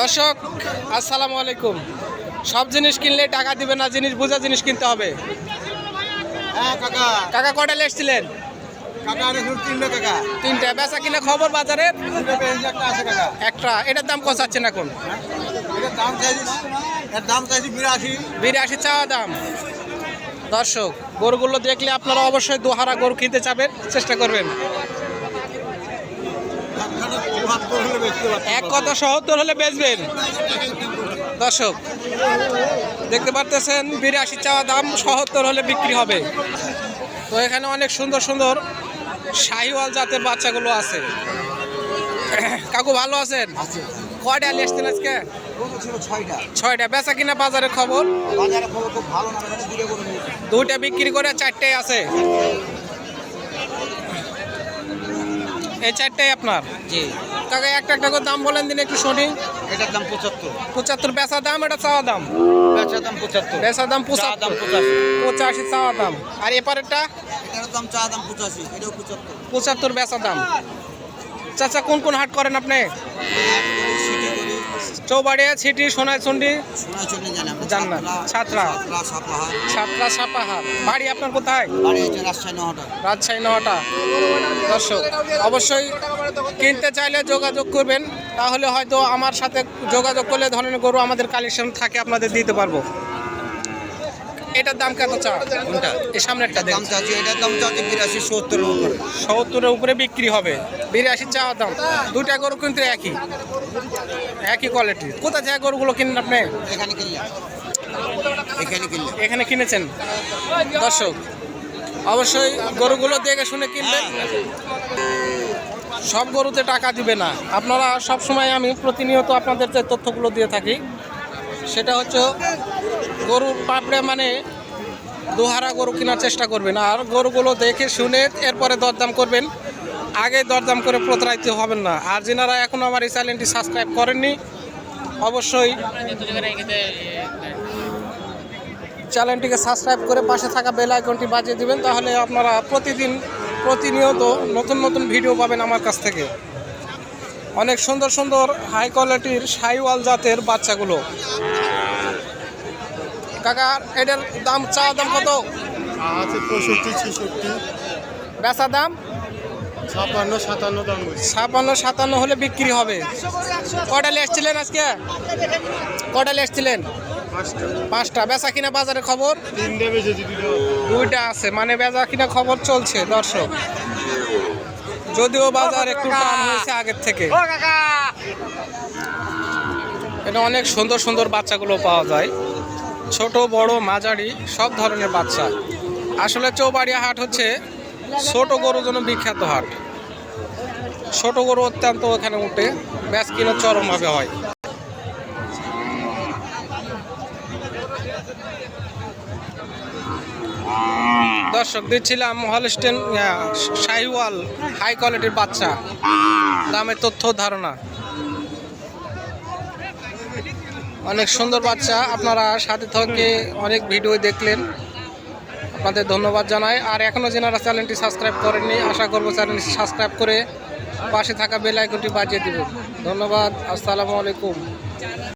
দর্শক আসসালামু আলাইকুম। সব জিনিস কিনলে টাকা দিবে না জিনিস বোঝা জিনিস কিনতে হবে। হ্যাঁ কাকা। কটা এসেছিলেন? তিনটে বেচা কিনা খবর পেয়েছি একটা এটার দাম কত চাচ্ছেন এখন? বিরাশি। বিরাশি চাওয়া দাম। দর্শক গরুগুলো দেখলে আপনারা অবশ্যই দোহারা গরু কিনতে চাবেন চেষ্টা করবেন। এক কথা সত্তর হলে বেচবেন। দর্শক দেখতে পারতেছেন বিরাশি চাওয়া দাম সত্তর হলে বিক্রি হবে। তো এখানে অনেক সুন্দর সুন্দর শাহিওয়াল জাতের বাচ্চাগুলো আছে। কাকু ভালো আছেন? কয়টা আলি আসছেন আজকে? ছয়টা। বেচা কিনা বাজারের খবর? বাজারে খবর খুব ভালো না এখানে দুটো গরু নিয়েছি। দুইটা বিক্রি করে চারটাই আছে। এই চারটাই আপনার? জি। কাকা একটা একটা করে দাম বলেন দিন একটু শুনি এটার দাম পঁচাত্তর। পঁচাত্তর বেচা দাম এটা চাওয়া দাম? বেচার দাম পঁচাত্তর। বেচা দাম পঁচাত্তর। পঁচাশি। চাওয়া দাম। আর এপারেরটা এটার দাম চা দাম পঁচাশি এটাও পঁচাত্তর। পঁচাত্তর বেচা দাম। চাচা কোন কোন হাট করেন আপনি? চৌবাড়িয়া ছিটি সোনাইচন্ডি শোনা চলে জানি আমরা। ছাত্রা। ছাত্রা। সাপাহার। বাড়ি আপনার কোথায়? রাজশাহী নহটা দর্শক অবশ্যই কিনতে চাইলে যোগাযোগ করবেন তাহলে হয়তো আমার সাথে যোগাযোগ করলে ধরনের গরু আমাদের কালেকশন থাকে আপনাদের দিতে পারব। এটার দাম কত চা কোনটা? এই সামনেরটা দাম দেখুন চাচ্ছি এটার দাম চাচ্ছি বিরাশি সত্তরের উপরে। সত্তরের উপরে বিক্রি হবে। বিরাশি চাওয়া দাম। দুইটা গরু কিন্তু একই। একই কোয়ালিটি কোথা থেকে গরুগুলো কিনেন আপনি? এখানে কিনলাম। এখানে কিনলাম। এখানে কিনেছেন? দর্শক অবশ্যই গরুগুলো দেখে শুনে কিনবেন। সব গরুতে টাকা দিবে না। আপনারা সব সময় আমি প্রতিনিয়ত আপনাদের যে তথ্যগুলো দিয়ে থাকি সেটা হচ্ছে গরুর পাপড়ে মানে দুহারা গরু কেনার চেষ্টা করবেন। আর গরুগুলো দেখে শুনে এরপরে দরদাম করবেন। আগে দরদাম করে প্রতারিত হবেন না। আর যেনারা এখনও আমার এই চ্যানেলটি সাবস্ক্রাইব করেননি, অবশ্যই চ্যানেলটিকে সাবস্ক্রাইব করে পাশে থাকা বেল আইকনটি বাজিয়ে দিবেন, তাহলে আপনারা প্রতিদিন প্রতিনিয়ত নতুন নতুন ভিডিও পাবেন আমার কাছ থেকে। অনেক সুন্দর সুন্দর হাই কোয়ালিটির সাইওয়াল জাতের বাচ্চাগুলো। কাকা এটার দাম চা দাম কত? আছে পঁয়ষট্টি ছেষট্টি। বেচা দাম? ছাপান্ন সাতান্ন দাম ছাপান্ন সাতান্ন হলে বিক্রি হবে। কটালে এসছিলেন আজকে? কটালে এসছিলেন পাঁচটা। বেচা কিনা বাজারের খবর? দুইটা। আছে। মানে বেচা কিনা খবর চলছে দর্শক। যদিও বাজার একটু টান হয়েছে আগের থেকে। এটা অনেক সুন্দর সুন্দর বাচ্চাগুলো পাওয়া যায়। ছোট, বড়, মাঝারি, সব ধরনের বাচ্চা। আসলে চৌবাড়িয়া হাট হচ্ছে ছোট গরুর জন্য বিখ্যাত হাট। ছোট গরু অত্যন্ত ওখানে উঠে ব্যাস কিনা চরমভাবে হয়। দর্শক, দিচ্ছিলাম হলস্টেন শাহিওয়াল হাই কোয়ালিটির বাচ্চা। দামের তথ্য ধারণা। অনেক সুন্দর বাচ্চা। আপনারা সাথে থেকে অনেক ভিডিও দেখলেন। আপনাদের ধন্যবাদ জানাই। আর এখনও যেনারা চ্যানেলটি সাবস্ক্রাইব করেননি, আশা করব চ্যানেলটি সাবস্ক্রাইব করে পাশে থাকা বেল আইকনটি বাজিয়ে দেবেন। ধন্যবাদ। আসসালামু আলাইকুম।